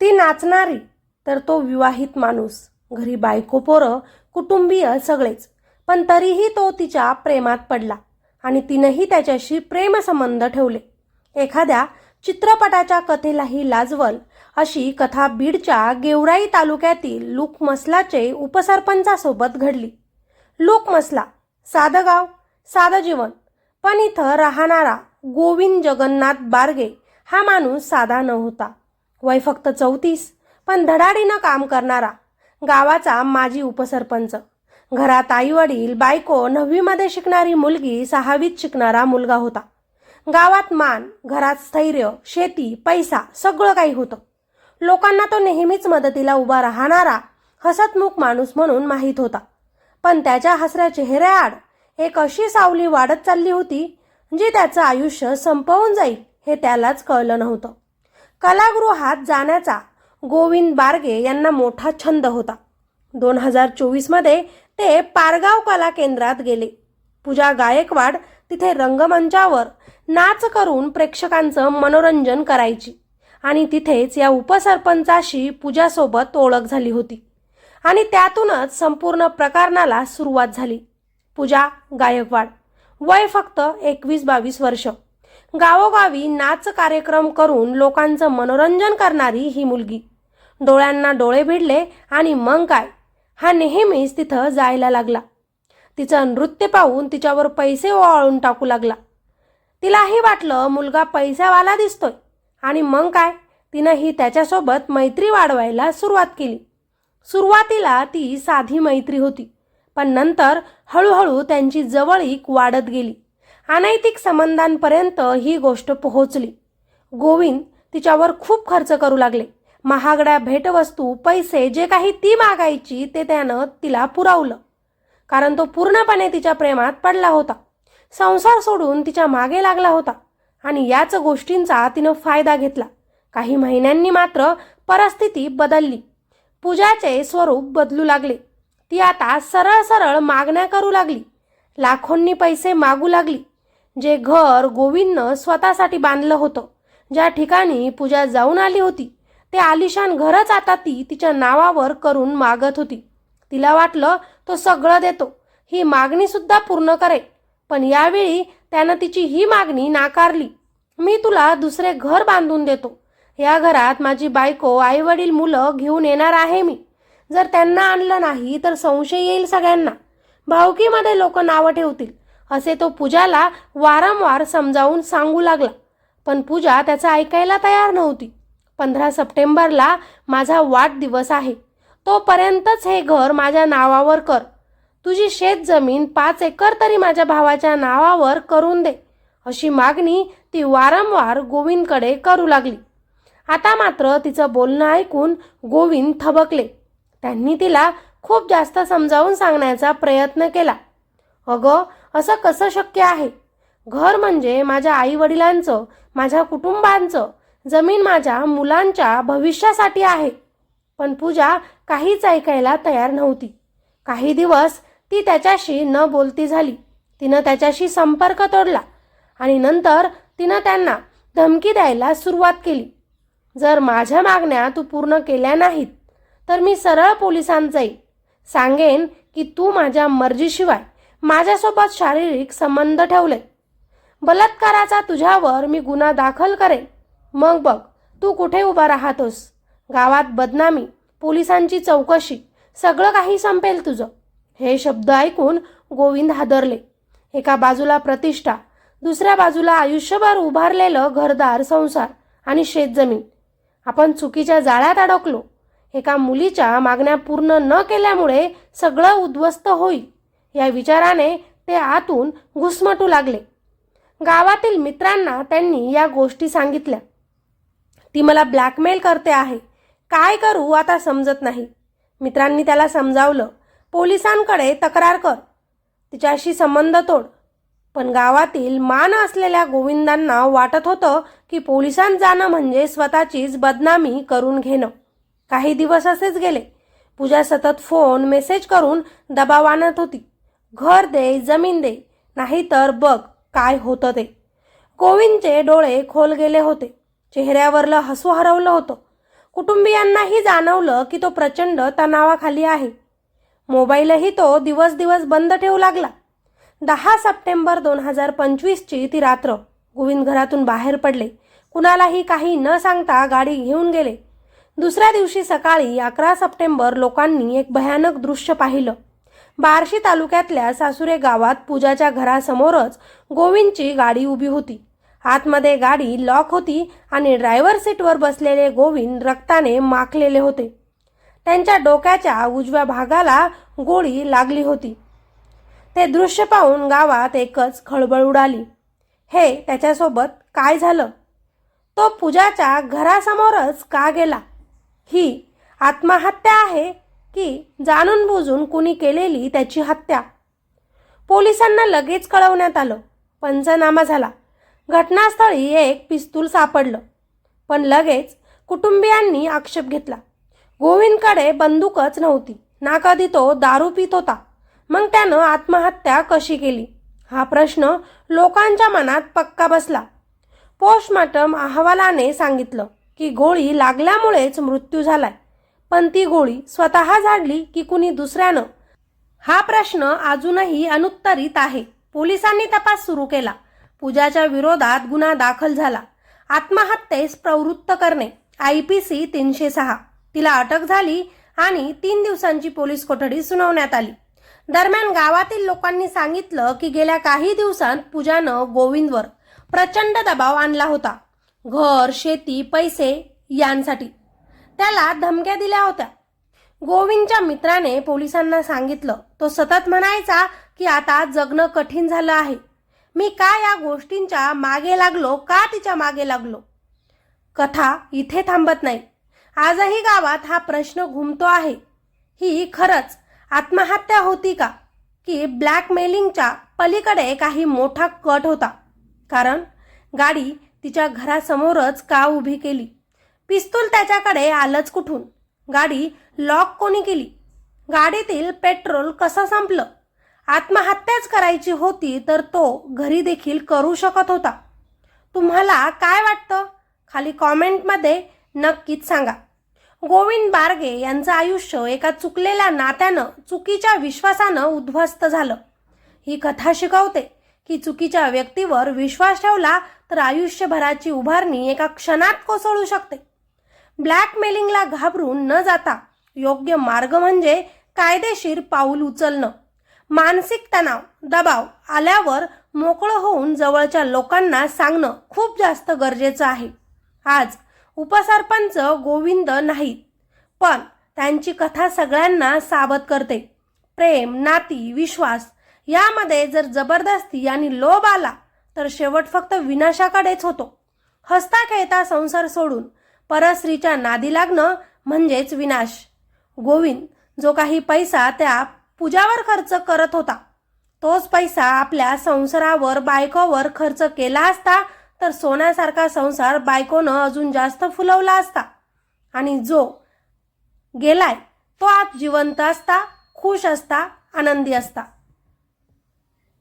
ती नाचणारी तर तो विवाहित माणूस घरी बायको पोरं कुटुंबीय सगळेच. पण तरीही तो तिच्या प्रेमात पडला आणि तिनंही त्याच्याशी प्रेमसंबंध ठेवले. एखाद्या चित्रपटाच्या कथेलाही लाजवल अशी कथा बीडच्या गेवराई तालुक्यातील लूकमसलाचे उपसरपंचासोबत घडली. लूकमसला साधं गाव साधं जीवन पण इथं राहणारा गोविंद जगन्नाथ बारगे हा माणूस साधा नव्हता. वय फक्त चौतीस. पण धडाडीनं काम करणारा गावाचा माजी उपसरपंच. घरात आई वडील बायको नववीमध्ये शिकणारी मुलगी सहावीत शिकणारा मुलगा होता. गावात मान घरात स्थैर्य शेती पैसा सगळं काही होतं. लोकांना तो नेहमीच मदतीला उभा राहणारा हसतमुख माणूस म्हणून माहीत होता. पण त्याच्या हसऱ्या चेहऱ्याआड एक अशी सावली वाढत चालली होती जी त्याचं आयुष्य संपवून जाईल हे त्यालाच कळलं नव्हतं. कलागृहात जाण्याचा गोविंद बारगे यांना मोठा छंद होता. दोन हजार चोवीसमध्ये ते पारगाव कला केंद्रात गेले. पूजा गायकवाड तिथे रंगमंचावर नाच करून प्रेक्षकांचं मनोरंजन करायची आणि तिथेच या उपसरपंचाशी पूजासोबत ओळख झाली होती आणि त्यातूनच संपूर्ण प्रकरणाला सुरुवात झाली. पूजा गायकवाड वय फक्त एकवीस बावीस वर्ष. गावोगावी नाच कार्यक्रम करून लोकांचं मनोरंजन करणारी ही मुलगी. डोळ्यांना डोळे भिडले आणि मग काय? हा नेहमीच तिथं जायला लागला. तिचं नृत्य पाहून तिच्यावर पैसे ओवाळून टाकू लागला. तिलाही वाटलं मुलगा पैशावाला दिसतोय. आणि मग काय? तिनंही त्याच्यासोबत मैत्री वाढवायला सुरुवात केली. सुरुवातीला ती साधी मैत्री होती. पण नंतर हळूहळू त्यांची जवळीक वाढत गेली. अनैतिक संबंधांपर्यंत ही गोष्ट पोहोचली. गोविंद तिच्यावर खूप खर्च करू लागले. महागड्या भेटवस्तू पैसे जे काही ती मागायची ते त्यानं तिला पुरवलं. कारण तो पूर्णपणे तिच्या प्रेमात पडला होता. संसार सोडून तिच्यामागे लागला होता आणि याच गोष्टींचा तिनं फायदा घेतला. काही महिन्यांनी मात्र परिस्थिती बदलली. पूजाचे स्वरूप बदलू लागले. ती आता सरळ सरळ मागण्या करू लागली. लाखोंनी पैसे मागू लागली. जे घर गोविंदनं स्वतःसाठी बांधलं होतं. ज्या ठिकाणी पूजा जाऊन आली होती ते आलिशान घरच आता ती तिच्या नावावर करून मागत होती. तिला वाटलं तो सगळं देतो ही मागणीसुद्धा पूर्ण करे पण यावेळी त्यानं तिची ही मागणी नाकारली. मी तुला दुसरे घर बांधून देतो. या घरात माझी बायको आईवडील मुलं घेऊन येणार आहे मी. जर त्यांना आणलं नाही तर संशय येईल सगळ्यांना. भावकीमध्ये लोक नावं ठेवतील. असे तो पूजाला वारंवार समजावून सांगू लागला. पण पूजा त्याचं ऐकायला तयार नव्हती. पंधरा सप्टेंबरला माझा वाढदिवस आहे. तोपर्यंतच हे घर माझ्या नावावर कर. तुझी शेत जमीन पाच एकर तरी माझ्या भावाच्या नावावर करून दे. अशी मागणी ती वारंवार गोविंदकडे करू लागली. आता मात्र तिचं बोलणं ऐकून गोविंद थबकले. त्यांनी तिला खूप जास्त समजावून सांगण्याचा प्रयत्न केला. अगं असं कसं शक्य आहे? घर म्हणजे माझ्या आई वडिलांचं माझ्या कुटुंबांचं जमीन माझ्या मुलांच्या भविष्यासाठी आहे. पण पूजा काहीच ऐकायला तयार नव्हती. काही दिवस ती त्याच्याशी न बोलती झाली. तिनं त्याच्याशी संपर्क तोडला आणि नंतर तिनं त्यांना धमकी द्यायला सुरुवात केली. जर माझ्या मागण्या तू पूर्ण केल्या नाहीत तर मी सरळ पोलिसांत जाईल सांगेन की तू माझ्या मर्जीशिवाय माझ्यासोबत शारीरिक संबंध ठेवले. बलात्काराचा तुझ्यावर मी गुन्हा दाखल करेन. मग बघ तू कुठे उभा राहतोस? गावात बदनामी पोलिसांची चौकशी सगळं काही संपेल तुझं. हे शब्द ऐकून गोविंद हादरले. एका बाजूला प्रतिष्ठा दुसऱ्या बाजूला आयुष्यभर उभारलेलं घरदार संसार आणि शेतजमीन. आपण चुकीच्या जाळ्यात अडकलो. एका मुलीच्या मागण्या पूर्ण न केल्यामुळे सगळं उद्ध्वस्त होईल. या विचाराने ते आतून घुसमटू लागले. गावातील मित्रांना त्यांनी या गोष्टी सांगितल्या. ती मला ब्लॅकमेल करते आहे. काय करू आता समजत नाही. मित्रांनी त्याला समजावलं. पोलिसांकडे तक्रार कर. तिच्याशी संबंध तोड. पण गावातील मान असलेल्या गोविंदांना वाटत होतं की पोलिसांत जाणं म्हणजे स्वतःचीच बदनामी करून घेणं. काही दिवस असेच गेले. पूजा सतत फोन मेसेज करून दबाव आणत होती. घर दे जमीन दे नाहीतर बघ काय होतं ते. गोविंदचे डोळे खोल गेले होते. चेहऱ्यावरलं हसू हरवलं होतं. कुटुंबियांनाही जाणवलं की तो प्रचंड तणावाखाली आहे. मोबाईलही तो दिवस दिवस बंद ठेवू लागला. दहा सप्टेंबर दोन हजार पंचवीसची ती रात्र. गोविंद घरातून बाहेर पडले. कुणालाही काही न सांगता गाडी घेऊन गेले. दुसऱ्या दिवशी सकाळी अकरा सप्टेंबर लोकांनी एक भयानक दृश्य पाहिलं. बार्शी तालुक्यातल्या सासुरे गावात पूजाच्या घरासमोरच गोविंदची गाडी उभी होती. आतमध्ये गाडी लॉक होती आणि ड्रायव्हर सीटवर बसलेले गोविंद रक्ताने माखलेले होते. त्यांच्या डोक्याच्या उजव्या भागाला गोळी लागली होती. ते दृश्य पाहून गावात एकच खळबळ उडाली. हे त्याच्यासोबत काय झालं? तो पूजाच्या घरासमोरच का गेला? ही आत्महत्या आहे की जाणून बुजून कुणी केलेली त्याची हत्या. पोलिसांना लगेच कळवण्यात आलं. पंचनामा झाला. घटनास्थळी एक पिस्तूल सापडलं. पण लगेच कुटुंबियांनी आक्षेप घेतला. गोविंदकडे बंदूकच नव्हती. ना कधी तो दारू पित होता. मग त्यानं आत्महत्या कशी केली? हा प्रश्न लोकांच्या मनात पक्का बसला. पोस्टमार्टम अहवालाने सांगितलं की गोळी लागल्यामुळेच मृत्यू झालाय. पण ती गोळी स्वतः झाडली की कुणी दुसऱ्यानं? हा प्रश्न अजूनही अनुत्तरित आहे. पोलिसांनी तपास सुरू केला. पूजाच्या विरोधात गुन्हा दाखल झाला. आत्महत्येस प्रवृत्त करणे. आय पी सी तीनशे सहा तिला अटक झाली आणि तीन दिवसांची पोलीस कोठडी सुनावण्यात आली. दरम्यान गावातील लोकांनी सांगितलं की गेल्या काही दिवसांत पूजानं गोविंदवर प्रचंड दबाव आणला होता. घर शेती पैसे यांसाठी. त्याला धमक्या दिल्या होत्या. गोविंदच्या मित्राने पोलिसांना सांगितलं. तो सतत म्हणायचा की आता जगणं कठीण झालं आहे. मी का या गोष्टींच्या मागे लागलो? का तिच्यामागे लागलो? कथा इथे थांबत नाही. आजही गावात हा प्रश्न घुमतो आहे. ही खरंच आत्महत्या होती का? की ब्लॅकमेलिंगच्या पलीकडे काही मोठा कट होता. कारण गाडी तिच्या घरासमोरच का उभी केली? पिस्तूल त्याच्याकडे आलंच कुठून? गाडी लॉक कोणी केली? गाडीतील पेट्रोल कसं संपलं? आत्महत्याच करायची होती तर तो घरी देखील करू शकत होता. तुम्हाला काय वाटतं? खाली कॉमेंटमध्ये नक्कीच सांगा. गोविंद बारगे यांचं आयुष्य एका चुकलेल्या नात्यानं चुकीच्या विश्वासानं उद्ध्वस्त झालं. ही कथा शिकवते की चुकीच्या व्यक्तीवर विश्वास ठेवला तर आयुष्यभराची उभारणी एका क्षणात कोसळू शकते. ब्लॅकमेलिंगला घाबरून न जाता योग्य मार्ग म्हणजे कायदेशीर पाऊल उचलणं. मानसिक तणाव दबाव आल्यावर मोकळं होऊन जवळच्या लोकांना सांगणं खूप जास्त गरजेचं आहे. आज उपसरपंच गोविंद नाहीत पण त्यांची कथा सगळ्यांना सावध करते. प्रेम नाती विश्वास यामध्ये जर जबरदस्ती आणि लोभ आला तर शेवट फक्त विनाशाकडेच होतो. हसता खेळता संसार सोडून परस्त्रीच्या नादी लागणं म्हणजेच विनाश. गोविंद जो काही पैसा त्या पूजावर खर्च करत होता तोच पैसा आपल्या संसारावर बायकोवर खर्च केला असता तर सोन्यासारखा संसार बायकोनं अजून जास्त फुलवला असता. आणि जो गेलाय तो आज जिवंत असता खुश असता आनंदी असता.